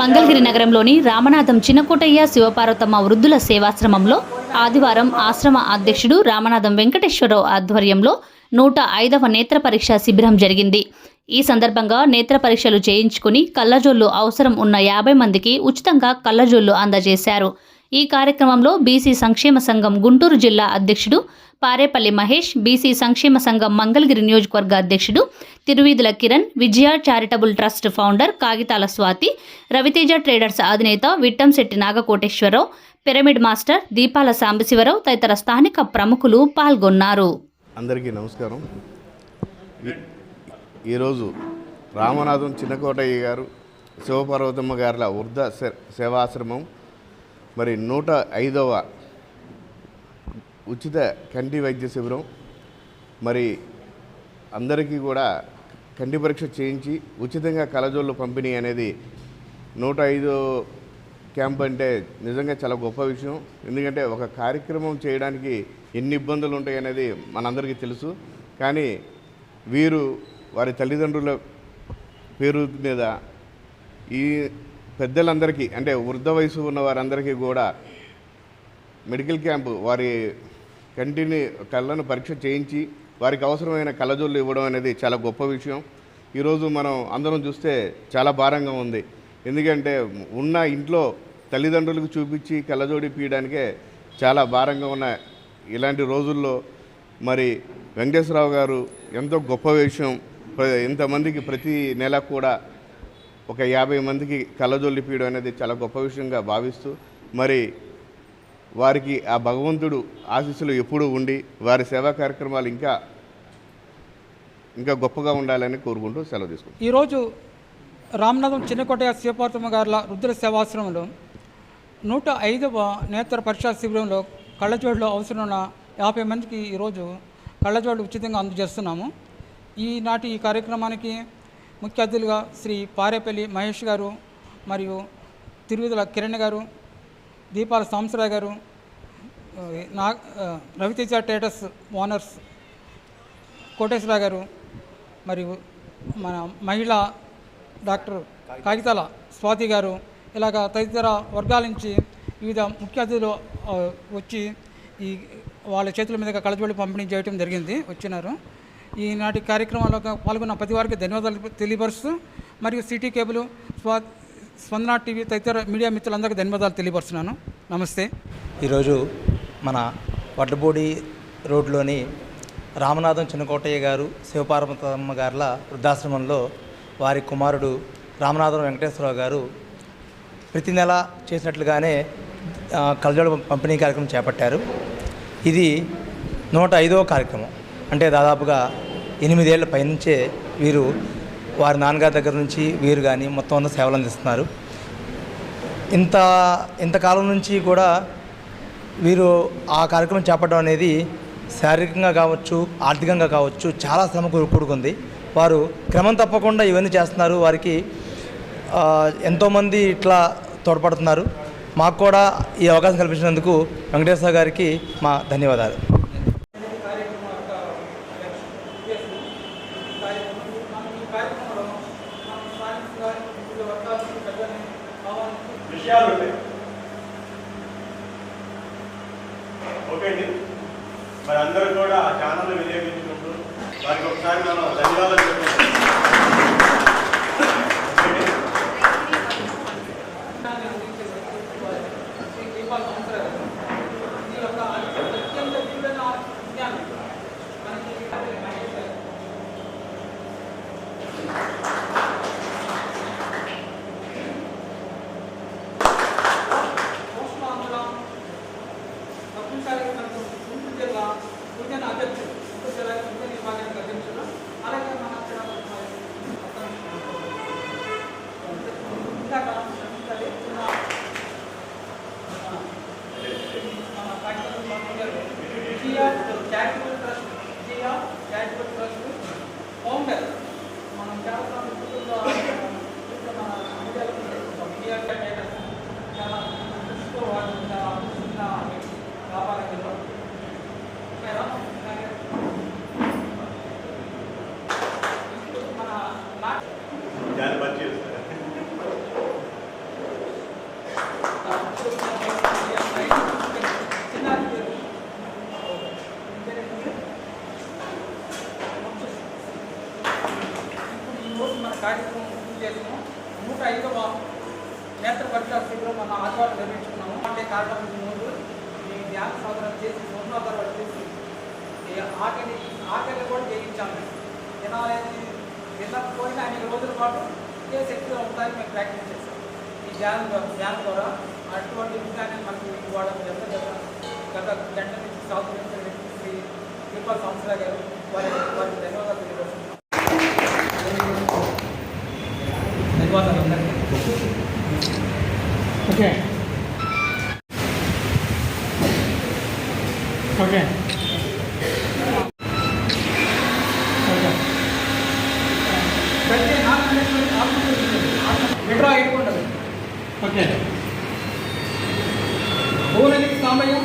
మంగళగిరి నగరంలోని రామనాథం చిన్నకోటయ్య శివపార్వతమ్మ వృద్ధుల సేవాశ్రమంలో ఆదివారం ఆశ్రమ అధ్యక్షుడు రామనాథం వెంకటేశ్వరరావు ఆధ్వర్యంలో నూట ఐదవ నేత్ర పరీక్ష శిబిరం జరిగింది. ఈ సందర్భంగా నేత్ర పరీక్షలు చేయించుకుని కళ్ళజోళ్ళు అవసరం ఉన్న యాభై మందికి ఉచితంగా కళ్ళజోళ్ళు అందజేశారు. ఈ కార్యక్రమంలో బీసీ సంక్షేమ సంఘం గుంటూరు జిల్లా అధ్యక్షుడు పారేపల్లి మహేష్ బీసీ సంక్షేమ సంఘం మంగళగిరి నియోజకవర్గ అధ్యక్షుడు Thiruveedhula Kiran Vijaya charitable trust founder Kagitala Swathi Raviteja traders అధినేత విట్టంశెట్టి నాగకోటేశ్వరరావు పిరమిడ్ మాస్టర్ దీపాల సాంబశివరావు తదితర స్థానిక ప్రముఖులు పాల్గొన్నారు. అందరికీ నమస్కారం. ఈరోజు రామనాథం చిన్నకోటయ్య గారు శివపార్వతమ్మ గారుల వృద్ధ సేవాశ్రమం మరి నూట ఐదవ ఉచిత కంటి వైద్య శిబిరం. మరి అందరికీ కూడా కంటి పరీక్ష చేయించి ఉచితంగా కలజోళ్ళు పంపిణీ అనేది నూట ఐదు క్యాంప్ అంటే నిజంగా చాలా గొప్ప విషయం. ఎందుకంటే ఒక కార్యక్రమం చేయడానికి ఎన్ని ఇబ్బందులు ఉంటాయి అనేది మనందరికీ తెలుసు. కానీ వీరు వారి తల్లిదండ్రుల పేరు మీద ఈ పెద్దలందరికీ అంటే వృద్ధ వయసు ఉన్న వారందరికీ కూడా మెడికల్ క్యాంపు వారి కంటిని కళ్ళను పరీక్ష చేయించి వారికి అవసరమైన కళ్ళజోళ్ళు ఇవ్వడం అనేది చాలా గొప్ప విషయం. ఈరోజు మనం అందరం చూస్తే చాలా భారంగా ఉంది. ఎందుకంటే ఉన్న ఇంట్లో తల్లిదండ్రులకు చూపించి కళ్ళజోడి పీయడానికే చాలా భారంగా ఉన్న ఇలాంటి రోజుల్లో మరి వెంకటేశ్వరరావు గారు ఎంతో గొప్ప విషయం ఇంతమందికి ప్రతి నెల కూడా ఒక యాభై మందికి కలజొల్లిపీయడం అనేది చాలా గొప్ప విషయంగా భావిస్తూ మరి వారికి ఆ భగవంతుడు ఆశీస్సులు ఎప్పుడూ ఉండి వారి సేవా కార్యక్రమాలు ఇంకా ఇంకా గొప్పగా ఉండాలని కోరుకుంటూ సెలవు తీసుకుంటాం ఈరోజు రామనాథం చిన్నకోటయ్య శివపార్వతమ్మ గారుల రుద్ర సేవాశ్రమంలో నూట ఐదవ నేత్ర పరీక్షా శిబిరంలో కళ్ళజోడులో అవసరం ఉన్న యాభై మందికి ఈరోజు కళ్ళజోడు ఉచితంగా అందజేస్తున్నాము. ఈనాటి ఈ కార్యక్రమానికి ముఖ్య అతిథులుగా శ్రీ పారేపల్లి మహేష్ గారు మరియు తిరువిధుల కిరణ్ గారు దీపాల సాంసరావు గారు నా రవితేజ టేటస్ ఓనర్స్ కోటేశ్వరరావు గారు మరియు మన మహిళా డాక్టర్ కాగితాల స్వాతి గారు ఇలాగ తదితర వర్గాల నుంచి వివిధ ముఖ్య అతిథులు వచ్చి ఈ వాళ్ళ చేతుల మీదుగా కళజోడి పంపిణీ చేయడం జరిగింది వచ్చినారు. ఈనాటి కార్యక్రమంలో పాల్గొన్న ప్రతి వారికి ధన్యవాదాలు తెలియపరుస్తూ మరియు సిటీ కేబుల్ స్వా స్పందన టీవీ తదితర మీడియా మిత్రులందరికీ ధన్యవాదాలు తెలియపరుస్తున్నాను. నమస్తే. ఈరోజు మన వడ్లబోడి రోడ్లోని రామనాథం చిన్నకోటయ్య గారు శివపార్వతమ్మ గారుల వృద్ధాశ్రమంలో వారి కుమారుడు రామనాథం వెంకటేశ్వరరావు గారు ప్రతి నెల చేసినట్లుగానే ఆ, కలజోడ పంపిణీ కార్యక్రమం చేపట్టారు. ఇది నూట ఐదవ కార్యక్రమం. అంటే దాదాపుగా ఎనిమిదేళ్ళ పైనుంచే వీరు వారి నాన్నగారి దగ్గర నుంచి వీరు కానీ మొత్తం అంతా సేవలు అందిస్తున్నారు. ఇంత ఇంతకాలం నుంచి కూడా వీరు ఆ కార్యక్రమం చేపట్టడం అనేది శారీరకంగా కావచ్చు ఆర్థికంగా కావచ్చు చాలా శ్రమ కూడుకుంది. వారు క్రమం తప్పకుండా ఇవన్నీ చేస్తున్నారు. వారికి ఎంతోమంది ఇట్లా తోడ్పడుతున్నారు. మాకు కూడా ఈ అవకాశం కల్పించినందుకు వెంకటేశ్వర గారికి మా ధన్యవాదాలు. విషయాలు ఉంటాయి ఓకే అండి. మరి అందరూ కూడా ఆ ఛానల్ వినియోగించుకుంటూ వారికి ఒకసారి మనం ధన్యవాదాలు చెప్పుకుంటాం Oh, కార్యక్రమం పూర్తి చేసాము నూట ఐదవ నేత్ర పరీక్షా శిబిరం మన ఆదివారం నిర్మించుకున్నాము. అంటే కార్యక్రమం ముందు ఈ ధ్యాన సాధన చేసి సోమనాథరావు చేసి ఆకలి ఆకలి కూడా చేయించాము. తినాలని తినకపోయినా అనేక రోజుల పాటు ఇదే శక్తిగా ఉంటాయని మేము ప్రాక్టీస్ చేస్తాం ఈ ధ్యానం ద్వారా ధ్యానం ద్వారా అటువంటి విషయాన్ని మనకి వాడడం ఎంత గత గంట నుంచి సాగుతున్న వ్యక్తి కృపా సంస్థల గారు వారి వారికి ధన్యవాదాలు తెలియజేస్తున్నాం. ధన్యవాదాలు ఓకే ఓకే ఓకే ఓకే భువననికి సామయం